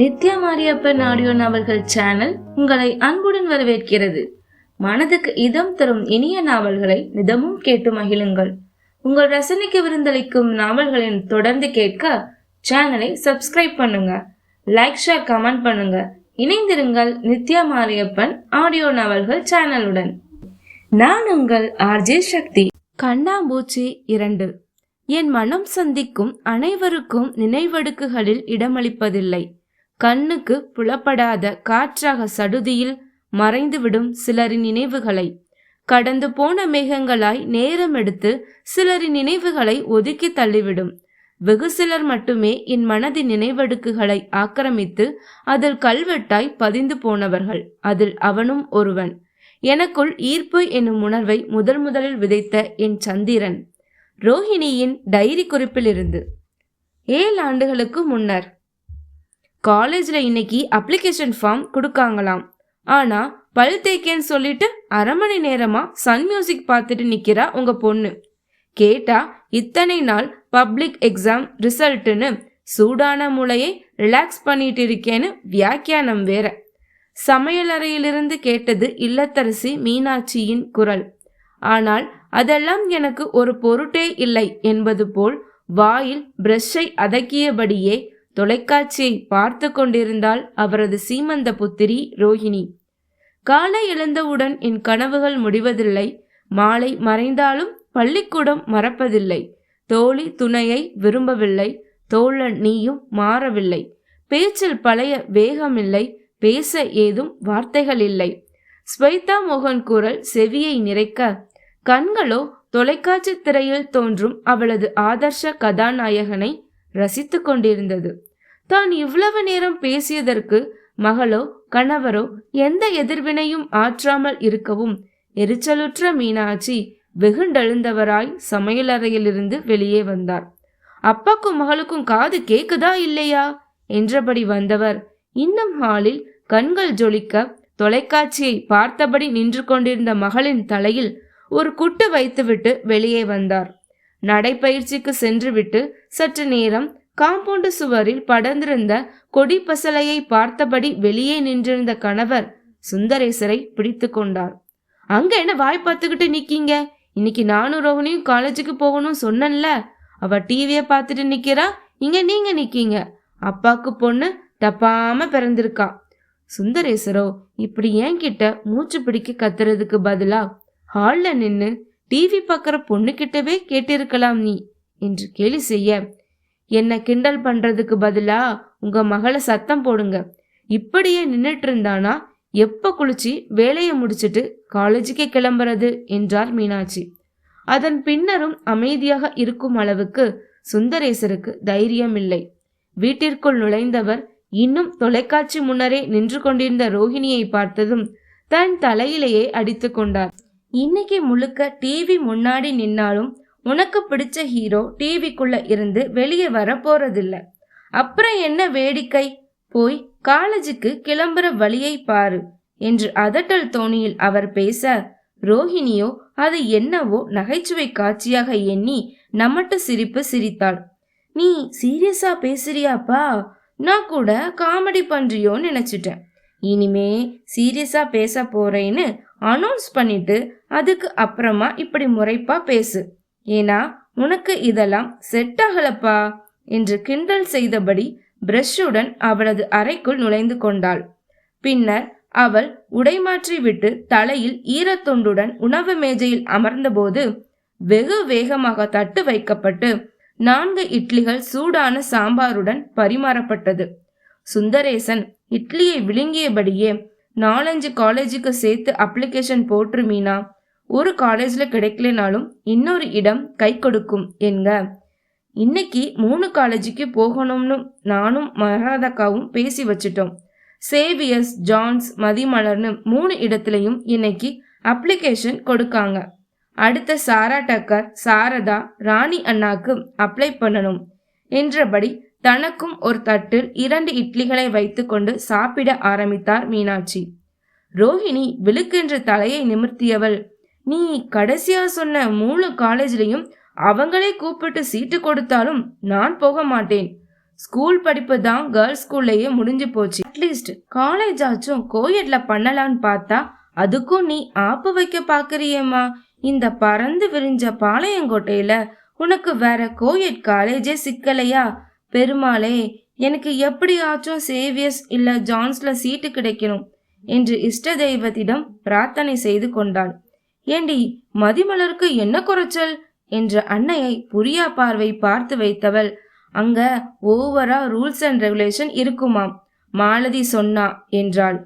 Nithya Mariyappan audio நாவல்கள் channel உங்களை அன்புடன் வரவேற்கிறது. மனதுக்கு இதம் தரும் இனிய நாவல்களை நிதமும் கேட்டு மகிழுங்கள். உங்கள் ரசனைக்கு விருந்தளிக்கும் நாவல்களின் தொடர்ந்து கேட்க சேனலை சப்ஸ்கிரைப் பண்ணுங்க. லைக் ஷேர் கமெண்ட் பண்ணுங்க. இணைந்திருங்கள் நித்யா மாரியப்பன் ஆடியோ நாவல்கள் சேனலுடன். நான் உங்கள் ஆர்ஜே சக்தி. கண்ணாம்பூச்சி இரண்டு. என் மனம் சந்திக்கும் அனைவருக்கும் நினைவடுக்குகளில் இடமளிப்பதில்லை. கண்ணுக்கு புலப்படாத காற்றாக சடுதியில் மறைந்துவிடும் சிலரின் நினைவுகளை. கடந்து போன மேகங்களாய் நேரம் எடுத்து சிலரின் நினைவுகளை ஒதுக்கி தள்ளிவிடும். வெகு சிலர் மட்டுமே என் மனதின் நினைவடுக்குகளை ஆக்கிரமித்து அதில் கல்வெட்டாய் பதிந்து போனவர்கள். அதில் அவனும் ஒருவன். எனக்குள் ஈர்ப்பு என்னும் உணர்வை முதல் முதலில் விதைத்த என் சந்திரன். ரோஹிணியின் டைரி குறிப்பிலிருந்து. ஏழு ஆண்டுகளுக்கு முன்னர். காலேஜில் இன்னைக்கு அப்ளிகேஷன் ஃபார்ம் கொடுக்காங்களாம். ஆனால் பல் தேய்க்கேன்னு சொல்லிட்டு அரை மணி நேரமாக சன் மியூசிக் பார்த்துட்டு நிற்கிறா உங்கள் பொண்ணு. கேட்டா இத்தனை நாள் பப்ளிக் எக்ஸாம் ரிசல்ட்டுன்னு சூடான மூளையை ரிலாக்ஸ் பண்ணிட்டு இருக்கேன்னு வியாக்கியானம் வேற. சமையலறையிலிருந்து கேட்டது இல்லத்தரசி மீனாட்சியின் குரல். ஆனால் அதெல்லாம் எனக்கு ஒரு பொருட்டே இல்லை என்பது போல் வாயில் பிரஷை அதக்கியபடியே தொலைக்காட்சியை பார்த்து கொண்டிருந்தால் அவரது சீமந்த புத்திரி ரோஹிணி. காலை எழுந்தவுடன் என் கனவுகள் முடிவதில்லை. மாலை மறைந்தாலும் பள்ளிக்கூடம் மறப்பதில்லை. தோழி துணையை விரும்பவில்லை. தோழன் நீயும் மாறவில்லை. பேச்சில் பழைய வேகமில்லை. பேச ஏதும் வார்த்தைகள் இல்லை ஸ்வைதா மோகன் குரல் செவியை நிறைக்க கண்களோ தொலைக்காட்சி திரையில் தோன்றும் அவளது ஆதர்ஷ கதாநாயகனை ரசித்து கொண்டிருந்தது தான் இவ்வளவு நேரம் பேசியதற்கு மகளோ கணவரோ எந்த எதிர்வினையும் ஆற்றாமல் இருக்கவும் எரிச்சலுற்ற மீனாட்சி வெகுண்டெழுந்தவராய் சமையலறையிலிருந்து வெளியே வந்தார். அப்பாக்கும் மகளுக்கும் காது கேக்குதா இல்லையா? என்றபடி வந்தவர் இன்னும் ஹாலில் கண்கள் ஜொலிக்க தொலைக்காட்சியை பார்த்தபடி நின்று கொண்டிருந்த மகளின் தலையில் ஒரு குட்டு வைத்துவிட்டு வெளியே வந்தார். நடைப்பயிற்சிக்கு சென்றுவிட்டு சற்று நேரம் காம்பவுண்டு சுவரில் படர்ந்திருந்த கொடி பசலையை பார்த்தபடி வெளியே நின்றிருந்த கணவர் சுந்தரேசரை பிடித்து கொண்டார். அங்க என்ன வாய் பார்த்துக்கிட்டு நிக்கீங்க? இன்னைக்கு நானும் ரோகனையும் காலேஜுக்கு போகணும் சொன்னேன்ல. அவ டிவியை பார்த்துட்டு நிக்கிறா? இங்க நீங்க நிக்கீங்க. அப்பாக்கு பொண்ணு தப்பாம பிறந்திருக்கா. சுந்தரேசரோ இப்படி என்கிட்ட மூச்சு பிடிக்க கத்துறதுக்கு பதிலா? ஹாலில் நின்று டிவி பார்க்குற பொண்ணுக்கிட்டவே கேட்டிருக்கலாம் நீ என்று கேலி செய்ய. என்ன கிண்டல் பண்ணுறதுக்கு பதிலா உங்கள் மகளை சத்தம் போடுங்க. இப்படியே நின்றுட்டு இருந்தானா எப்போ குளிச்சு வேலையை முடிச்சிட்டு காலேஜுக்கே கிளம்புறது என்றார் மீனாட்சி. அதன் பின்னரும் அமைதியாக இருக்கும் அளவுக்கு சுந்தரேசருக்கு தைரியம் இல்லை வீட்டிற்குள் நுழைந்தவர் இன்னும் தொலைக்காட்சி முன்னரே நின்று கொண்டிருந்த ரோஹிணியை பார்த்ததும் தன் தலையிலேயே அடித்து கொண்டார். இன்னைக்கு முழுக்க டிவி முன்னாடி நின்னாலும் உனக்கு பிடிச்ச ஹீரோ டிவிக்குள்ள இருந்து வெளியே வர போறதில்ல. அப்புறம் என்ன வேடிக்கை? போய் காலேஜுக்கு கிளம்புற வழியை பாரு என்று அதட்டல் தோணியில் அவர் பேச ரோஹிணியோ அது என்னவோ நகைச்சுவை காட்சியாக எண்ணி நம்மட்டு சிரிப்பு சிரித்தாள். நீ சீரியஸா பேசுறியாப்பா? நான் கூட காமெடி பண்றியோன்னு நினைச்சிட்டேன். இனிமே சீரியஸா பேச போறேன்னு அனௌன்ஸ் பண்ணிட்டு அதுக்கு அப்புறமா இப்படி முறைப்பா பேசு. ஏன்னா உனக்கு இதெல்லாம் செட் ஆகலப்பா என்று கிண்டல் செய்தபடி பிரஷுடன் அவளது அறைக்குள் நுழைந்து கொண்டாள். பின்னர் அவள் உடைமாற்றி விட்டு தலையில் ஈரத்தொண்டுடன் உணவு மேஜையில் அமர்ந்தபோது வெகு வேகமாக தட்டு வைக்கப்பட்டு நான்கு இட்லிகள் சூடான சாம்பாருடன் பரிமாறப்பட்டது. சுந்தரேசன் இட்லியை விழுங்கியபடியே நாலஞ்சு காலேஜுக்கு சேர்த்து அப்ளிகேஷன் போட்டுரு மீனா. ஒரு காலேஜில் கிடைக்கலனாலும் இன்னொரு இடம் கை கொடுக்கும் என்க. இன்னைக்கு மூணு காலேஜுக்கு போகணும்னு நானும் மகாதக்காவும் பேசி வச்சிட்டோம். சேவியர்ஸ் ஜான்ஸ் மதிமலர்னு மூணு இடத்துலையும் இன்னைக்கு அப்ளிகேஷன் கொடுக்காங்க. அடுத்த சாரா டக்கர் சாரதா ராணி அண்ணாக்கு அப்ளை பண்ணணும். என்றபடி தனக்கும் ஒரு தட்டில் இரண்டு இட்லிகளை வைத்துக்கொண்டு சாப்பிட ஆரம்பித்தார் மீனாட்சி. ரோஹிணி விழுக்கென்று தலையை நிமிர்த்தியவள். நீ கடைசியா சொன்ன மூணு காலேஜ்லயும் அவங்களே கூப்பிட்டு சீட்டு கொடுத்தாலும் நான் போக மாட்டேன். ஸ்கூல் படிப்பு தான் கேர்ள்ஸ் ஸ்கூல்லையே முடிஞ்சு போச்சு. அட்லீஸ்ட் காலேஜ் ஆச்சும் கோயட்ல பண்ணலான்னு பார்த்தா அதுக்கும் நீ ஆப்பு வைக்க பாக்குறியேம்மா. இந்த பறந்து விரிஞ்ச பாளையங்கோட்டையில உனக்கு வேற கோயட் காலேஜே சிக்கலையா? பெருமாளே எனக்கு எப்படியாச்சும் சேவியர்ஸ் இல்ல ஜான்ஸ்ல சீட்டு கிடைக்கணும் என்று இஷ்ட தெய்வத்திடம் பிரார்த்தனை செய்து கொண்டாள். ஏண்டி மதிமலருக்கு என்ன குறைச்சல்? என்ற அன்னையை புரியா பார்வை பார்த்து வைத்தவள் அங்க ஓவரா ரூல்ஸ் அண்ட் ரெகுலேஷன் இருக்குமாம் மாலதி சொன்னா என்றாள்.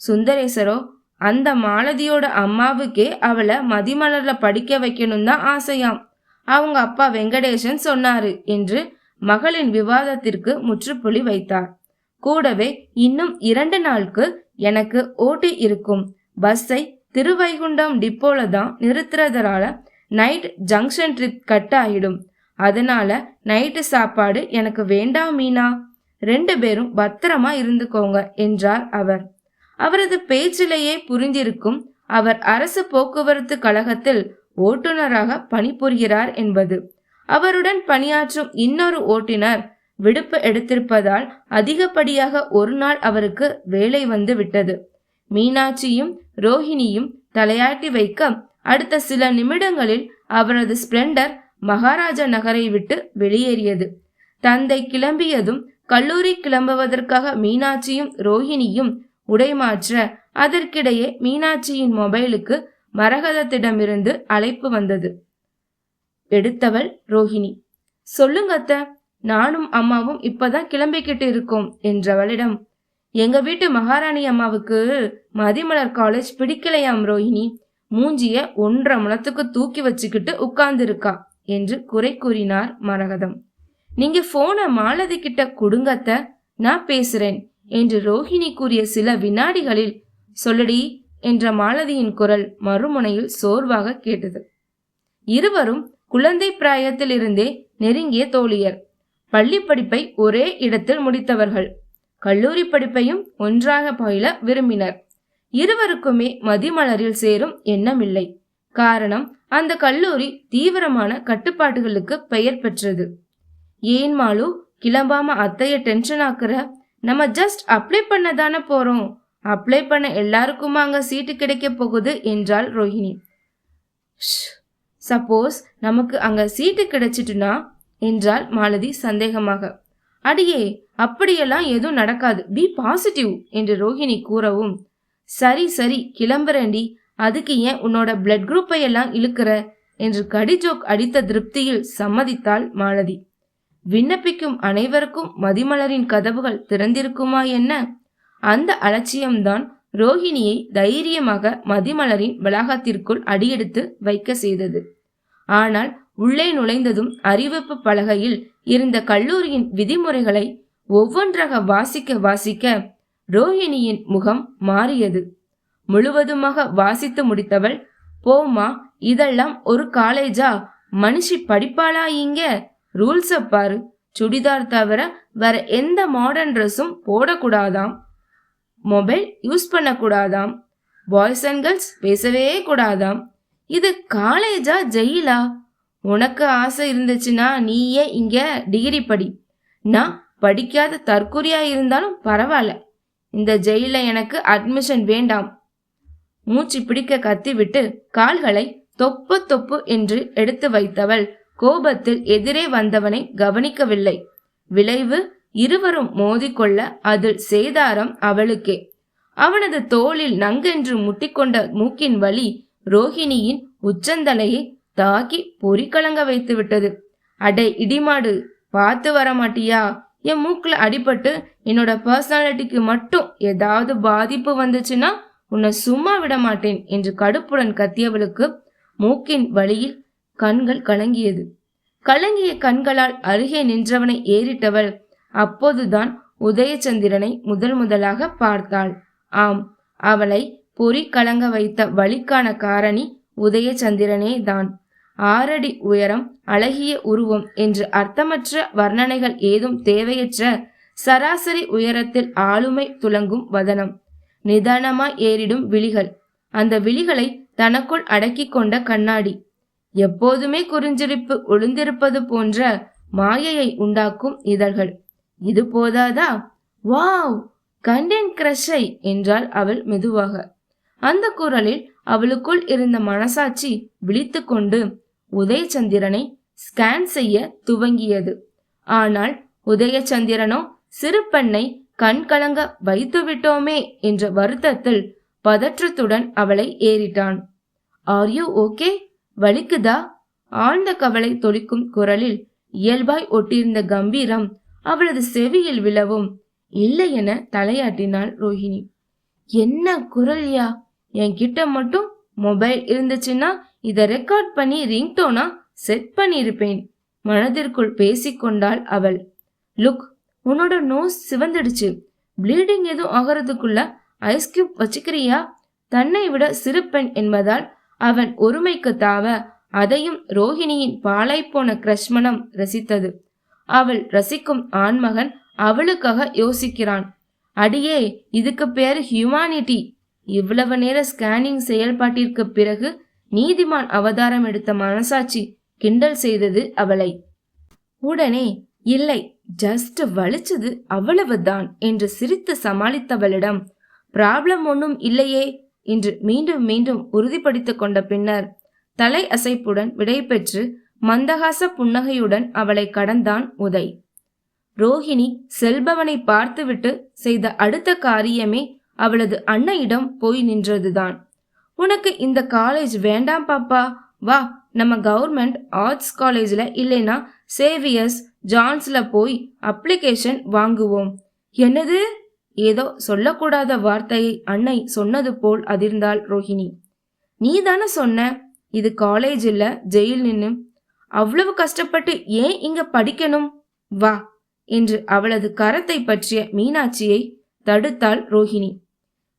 சுந்தரேசரோ அந்த மாலதியோட அம்மாவுக்கே அவளை மதிமலர்ல படிக்க வைக்கணும் தான் ஆசையாம். அவங்க அப்பா வெங்கடேசன் சொன்னாரு என்று மகளின் விவாதத்திற்கு முற்றுப்புள்ளி வைத்தார். கூடவே இன்னும் இரண்டு நாளுக்கு எனக்கு ஓட்டி இருக்கும். பஸ்ஸை திருவைகுண்டம் டிப்போல தான் நிறுத்துறதுனால நைட் ஜங்ஷன் ட்ரிப் கட் ஆயிடும். அதனால நைட்டு சாப்பாடு எனக்கு வேண்டாம் மீனா? ரெண்டு பேரும் பத்திரமா இருந்துக்கோங்க என்றார் அவர். அவரது பேச்சிலேயே புரிந்திருக்கும் அவர் அரசு போக்குவரத்து கழகத்தில் ஓட்டுநராக பணிபுரிகிறார் என்பது அவருடன் பணியாற்றும் இன்னொரு ஓட்டுநர் விடுப்பு எடுத்திருப்பதால் அதிகப்படியாக ஒரு நாள் அவருக்கு வேலை வந்து விட்டது. மீனாட்சியும் ரோஹிணியும் தலையாட்டி வைக்க அடுத்த சில நிமிடங்களில் அவரது ஸ்பிளெண்டர் மகாராஜா நகரை விட்டு வெளியேறியது. தந்தை கிளம்பியதும் கல்லூரி கிளம்புவதற்காக மீனாட்சியும் ரோஹிணியும் உடைமாற்ற அதற்கிடையே மீனாட்சியின் மொபைலுக்கு மரகதத்திடமிருந்து அழைப்பு வந்தது. எடுத்தவள் ரோஹிணி. சொல்லுங்க அத்த நானும் அம்மாவும் இப்பதான் கிளம்பிக்கிட்டு இருக்கோம் என்றவளிடம். எங்க வீட்டு மகாராணி அம்மாவுக்கு மதிமலர் காலேஜ் பிடிக்கலையாம் ரோஹிணி. மூஞ்சிய ஒன்றரை மலத்துக்கு தூக்கி வச்சுக்கிட்டு உட்கார்ந்துருக்கா என்று குறை கூறினார் மரகதம். நீங்க போனை மாலதி கிட்ட கொடுங்கத்த நான் பேசுறேன் என்று ரோஹிணி கூறிய சில வினாடிகளில் சொல்லடி என்ற மாலதியின் குரல் மறுமுனையில் சோர்வாக கேட்டது. இருவரும் குழந்தை பிராயத்தில் இருந்தே நெருங்கிய தோழியர். பள்ளி படிப்பை ஒரே இடத்தில் முடித்தவர்கள். கல்லூரி படிப்பையும் ஒன்றாக பயில விரும்பினர். இருவருக்குமே மதிமலரில் சேரும் எண்ணமில்லை. காரணம் அந்த கல்லூரி தீவிரமான கட்டுப்பாடுகளுக்கு பெயர் பெற்றது. ஏன் மாலு கிளம்பாம அத்தைய டென்ஷன் ஆக்குற? நம்ம ஜஸ்ட் அப்ளை பண்ண தானே போறோம். அப்ளை பண்ண எல்லாருக்குமா அங்க சீட்டு கிடைக்க போகுது என்றாள் ரோஹிணி. சப்போஸ் நமக்கு அங்க சீட்டு கிடைச்சிட்டுனா என்றாள் மாலதி சந்தேகமாக. அடியே அப்படியெல்லாம் எதுவும் நடக்காது. பி பாசிட்டிவ் என்று ரோஹிணி கூறவும். சரி சரி கிளம்புறேண்டி அதுக்கு ஏன் உன்னோட பிளட் குரூப்பை எல்லாம் இழுக்கிற? என்று கடிஜோக் அடித்த திருப்தியில் சம்மதித்தாள் மாலதி. விண்ணப்பிக்கும் அனைவருக்கும் மதிமலரின் கதவுகள் திறந்திருக்குமா என்ன? அந்த அலட்சியம்தான் ரோஹிணியை தைரியமாக மதிமலரின் வளாகத்திற்குள் அடியெடுத்து வைக்க செய்தது. ஆனால் உள்ளே நுழைந்ததும் அறிவிப்பு பலகையில் இருந்த கல்லூரியின் விதிமுறைகளை ஒவ்வொன்றாக வாசிக்க வாசிக்க ரோஹிணியின் முகம் மாறியது. முழுவதுமாக வாசித்து முடித்தவள் போமா இதெல்லாம் ஒரு காலேஜா? மனுஷி படிப்பாளா இங்க? ரூல்ஸை பாரு. சுடிதார் தவிர வேற எந்த மாடர்ன் ட்ரெஸ்ஸும் போடக்கூடாதாம். மொபைல் யூஸ் பண்ணக்கூடாதாம். பாய்ஸ் அண்ட் கேர்ள்ஸ் பேசவே கூடாதாம். இது காலேஜா ஜெயிலா உனக்கு ஆசை இருந்துச்சுன்னா நீயே இங்க டிகிரி படி. நான் படிக்காத தற்கொலையா இருந்தாலும் பரவாயில்ல. இந்த ஜெயில எனக்கு அட்மிஷன் வேண்டாம். மூச்சு பிடிக்க கத்திவிட்டு கால்களை தொப்பு தொப்பு என்று எடுத்து வைத்தவள் கோபத்தில் எதிரே வந்தவனை கவனிக்கவில்லை. விளைவு இருவரும் மோதிக்கொள்ள அதில் சேதாரம் அவளுக்கே. அவனது தோளில் நங்கென்று முட்டிக்கொண்ட மூக்கின் வலி ரோஹிணியின் உச்சந்தலையை தாக்கி பொறிக்கலங்க வைத்து விட்டது. அடே இடிமாடு பார்த்து வர மாட்டியா? என் மூக்கில் அடிபட்டு என்னோட பர்சனாலிட்டிக்கு மட்டும் ஏதாவது பாதிப்பு வந்துச்சுன்னா உன்னை சும்மா விட மாட்டேன் என்று கடுப்புடன் கத்தியவளுக்கு மூக்கின் வழியில் கண்கள் கலங்கியது. கலங்கிய கண்களால் அருகே நின்றவனை ஏறிட்டவள் அப்போதுதான் உதயச்சந்திரனை முதல் முதலாக பார்த்தாள். ஆம் அவளை பொறி கலங்க வைத்த வழிக்கான காரணி உதயச்சந்திரனே தான். ஆறடி உயரம் அழகிய உருவம் என்று அர்த்தமற்ற வர்ணனைகள் ஏதும் தேவையற்ற சராசரி உயரத்தில் ஆளுமை துலங்கும் வதனம். நிதானமாய் ஏறிடும் விழிகள். அந்த விழிகளை தனக்குள் அடக்கி கொண்ட கண்ணாடி. எப்போதுமே குறிஞ்சிருப்பு ஒளிந்திருப்பது போன்ற மாயையை உண்டாக்கும் இதழ்கள். இது போதாதா? வாவ்! கண்டேன் கிரஷை என்றாள் அவள் மெதுவாக. அந்த குரலில் அவளுக்குள் இருந்த மனசாட்சி விழித்து கொண்டு உதயச்சந்திரனை ஸ்கேன் செய்ய துவங்கியது. ஆனால் உதயச்சந்திரனோ சிறு பெண்ணை கண் கலங்க வைத்து விட்டோமே என்ற வருத்தத்தில் பதற்றத்துடன் அவளை ஏறிட்டான். ஆர் யூ ஓகே வலிக்குதா? ஆழ்ந்த கவலை தொளிக்கும் குரலில் இயல்பாய் ஒட்டியிருந்த கம்பீரம் அவளது செவியில் விழவும் இல்லை என தலையாட்டினாள் ரோஹிணி. என்ன குரல்யா? என்கிட்ட மட்டும் மொபைல் இருந்துச்சுன்னா இதை ரெக்கார்ட் பண்ணி ரிங்டோனா செட் பண்ணியிருப்பேன். மனதிற்குள் பேசிக்கொண்டாள் அவள். லுக் உன்னோட நோஸ் சிவந்துடுச்சு. ப்ளீடிங் எதுவும் ஆகிறதுக்குள்ள ஐஸ் கியூப் வச்சுக்கிறியா? தன்னை விட சிறு பெண் என்பதால் அவன் ஒருமைக்கு தாவ அதையும் ரோஹிணியின் பாழாய்ப்போன கிரஷ்மணம் ரசித்தது. அவள் ரசிக்கும் ஆண்மகன் அவளுக்காக யோசிக்கிறான். அடியே இதுக்கு பேரு ஹியூமானிட்டி இவ்வளவு நேர ஸ்கேனிங் செயல்பாட்டிற்கு பிறகு நீதிமான் அவதாரம் எடுத்த மனசாட்சி கிண்டல் செய்தது அவளை. உடனே இல்லை ஜஸ்ட் வலிச்சது அவ்வளவுதான் என்று சிரித்து சமாளித்தவளிடம் ப்ராப்ளம் ஒன்றும் இல்லையே என்று மீண்டும் மீண்டும் உறுதிப்படுத்திக் கொண்ட பின்னர் தலை அசைப்புடன் விடைபெற்று மந்தகாச புன்னகையுடன் அவளை கடந்தான் உதை. ரோஹிணி செல்பவனை பார்த்துவிட்டு செய்த அடுத்த காரியமே அவளது அன்னையிடம் போய் நின்றதுதான். உனக்கு இந்த காலேஜ் வேண்டாம் பாப்பா. வா நம்ம கவர்மெண்ட் ஆர்ட்ஸ் காலேஜில் இல்லைனா சேவியர்ஸ் ஜான்ஸில் போய் அப்ளிகேஷன் வாங்குவோம். என்னது? ஏதோ சொல்லக்கூடாத வார்த்தையை அன்னை சொன்னது போல் அதிர்ந்தாள் ரோஹிணி. நீ தானே சொன்ன இது காலேஜ் இல்லை ஜெயில் நின்னு. அவ்வளவு கஷ்டப்பட்டு ஏன் இங்க படிக்கணும்? வா என்று அவளது கரத்தை பற்றிய மீனாட்சியை தடுத்தாள் ரோஹிணி.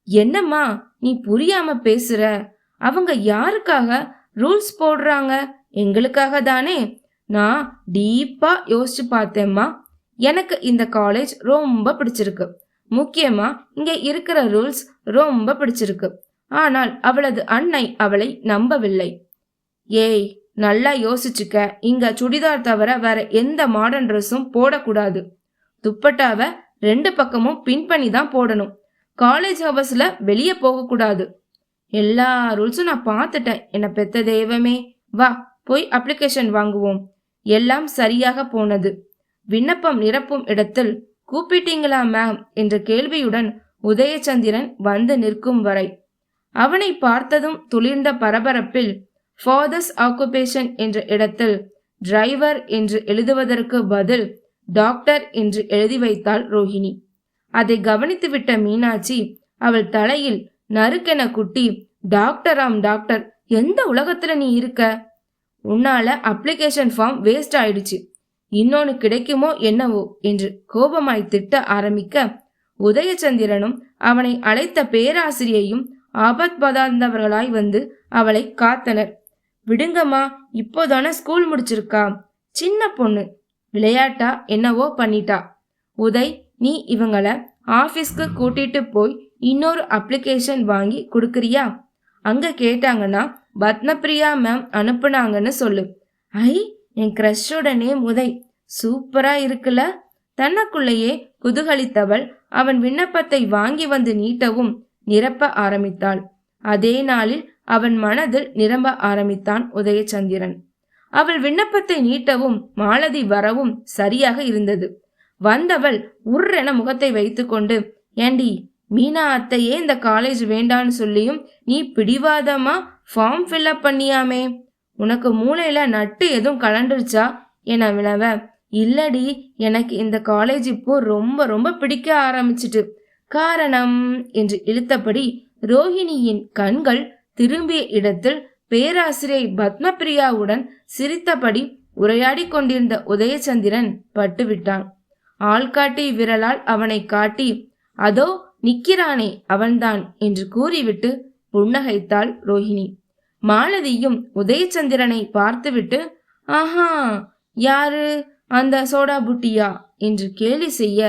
என்னம்மா நீ புரியாம பேசுற? அவங்க யாருக்காக ரூல்ஸ் போடுறாங்க? எங்களுக்காக தானே? நான் டீப்பா யோசிச்சு பார்த்தேம்மா. எனக்கு இந்த காலேஜ் ரொம்ப பிடிச்சிருக்கு. முக்கியமா இங்க இருக்கிற ரூல்ஸ் ரொம்ப பிடிச்சிருக்கு. ஆனால் அவளது அன்னை அவளை நம்பவில்லை. ஏய் நல்லா யோசிச்சுக்க. இங்க சுடிதார் தவிர வேற எந்த மாடர்ன் ட்ரெஸ்ஸும் போடக்கூடாது. துப்பட்டாவை ரெண்டு பக்கமும் பின் பண்ணி தான் போடணும். காலேஜ் ஹவர்ஸில் வெளியே போகக்கூடாது எல்லா ரூல்ஸும் நான் பார்த்துட்டேன். என்னை பெத்த தெய்வமே வா போய் அப்ளிகேஷன் வாங்குவோம். எல்லாம் சரியாக போனது. விண்ணப்பம் நிரப்பும் இடத்தில் கூப்பிட்டீங்களா மேம் என்ற கேள்வியுடன் உதயச்சந்திரன் வந்து நிற்கும் வரை. அவனை பார்த்ததும் துளிர்ந்த பரபரப்பில் ஃபாதர்ஸ் ஆக்குபேஷன் என்ற இடத்தில் டிரைவர் என்று எழுதுவதற்கு பதில் டாக்டர் என்று எழுதி வைத்தாள் ரோஹிணி. அதை கவனித்துவிட்ட மீனாட்சி அவள் தலையில் நறுக்கென குட்டி டாக்டராம் டாக்டர் எந்த உலகத்துல நீ இருக்க? உன்னால அப்ளிகேஷன் ஃபார்ம் வேஸ்ட் ஆயிடுச்சு. இன்னொன்னு கிடைக்குமோ என்னவோ? என்று கோபமாய் திட்ட ஆரம்பிக்க உதயச்சந்திரனும் அவனை அழைத்த பேராசிரியையும் ஆபத் பதார்ந்தவர்களாய் வந்து அவளை காத்தனர். விடுங்கம்மா இப்போதானே ஸ்கூல் முடிச்சிருக்கா? சின்ன பொண்ணு விளையாட்டா என்னவோ பண்ணிட்டா. உதய் நீ இவங்கள ஆஃபீஸ்க்கு கூட்டிட்டு போய் இன்னொரு அப்ளிகேஷன் வாங்கி கொடுக்குறியா? அங்கே கேட்டாங்கன்னா பத்மபிரியா மேம் அனுப்புனாங்கன்னு சொல்லு. ஐ என் க்ரஷ்ஷுடனே நேம் சூப்பராக இருக்குல்ல? தனக்குள்ளேயே குதூகலித்தவள் அவன் விண்ணப்பத்தை வாங்கி வந்து நீட்டவும் நிரப்ப ஆரம்பித்தாள். அதே நாளில் அவன் மனதில் நிரம்ப ஆரம்பித்தான் உதயச்சந்திரன். அவள் விண்ணப்பத்தை நீட்டவும் மாலதி வரவும் சரியாக இருந்தது. வந்தவள் உர்ரென முகத்தை வைத்துக்கொண்டு ஏண்டி மீனா அத்தையே இந்த காலேஜ் வேண்டான்னு சொல்லியும் நீ பிடிவாதமா ஃபார்ம் ஃபில்அப் பண்ணியாமே? உனக்கு மூளையில நட்டு எதுவும் கலண்டுருச்சா? என வினவ இல்லடி எனக்கு இந்த காலேஜ் இப்போ ரொம்ப ரொம்ப பிடிக்க ஆரம்பிச்சிட்டு. காரணம் என்று இழுத்தபடி ரோஹிணியின் கண்கள் திரும்பிய இடத்தில் பேராசிரியை பத்மபிரியாவுடன் சிரித்தபடி உரையாடி கொண்டிருந்த உதயச்சந்திரன் பட்டுவிட்டான். ஆள்காட்டி விரலால் அவனை காட்டி அதோ நிக்கிறானே அவன்தான் என்று கூறிவிட்டு புன்னகைத்தாள் ரோஹிணி. மாலதியும் உதயச்சந்திரனை பார்த்துவிட்டு ஆஹா யாரு? அந்த சோடா புட்டியா? என்று கேலி செய்ய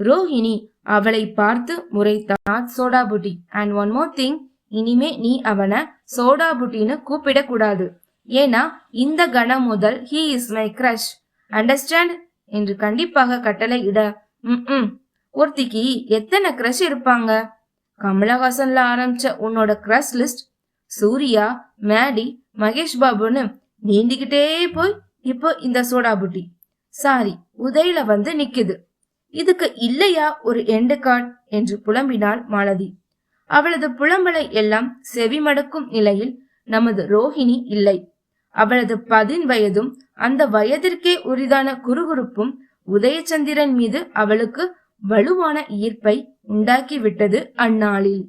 ரோஹிணி அவளை பார்த்து முறைத்தார் சோடா புட்டி அண்ட் ஒன் மோர் திங் இனிமே நீ அவனை சோடா புட்டின்னு கூப்பிடக்கூடாது. ஏன்னா இந்த கணம் முதல் he is my crush understand என்று கண்டிப்பாக கட்டளை இட ம் ஒருத்திக்கு எத்தனை கிரஷ் இருப்பாங்க? கமலஹாசன்ல ஆரம்பிச்ச உன்னோட கிரஷ் லிஸ்ட் சூர்யா மேடி மகேஷ் பாபுன்னு நீண்டிக்கிட்டே போய் இப்போ இந்த சோடா புட்டி சாரி உதயில வந்து நிக்குது. இதுக்கு இல்லையா ஒரு எண்டு கார்டு என்று புலம்பினாள் மாலதி. அவளது புலம்பலை எல்லாம் செவிமடுக்கும் நிலையில் நமது ரோஹிணி இல்லை. அவளது பதின் வயதும் அந்த வயதிற்கே உரிதான குறுகுறுப்பும் உதயச்சந்திரன் மீது அவளுக்கு வலுவான ஈர்ப்பை உண்டாக்கிவிட்டது அந்நாளில்.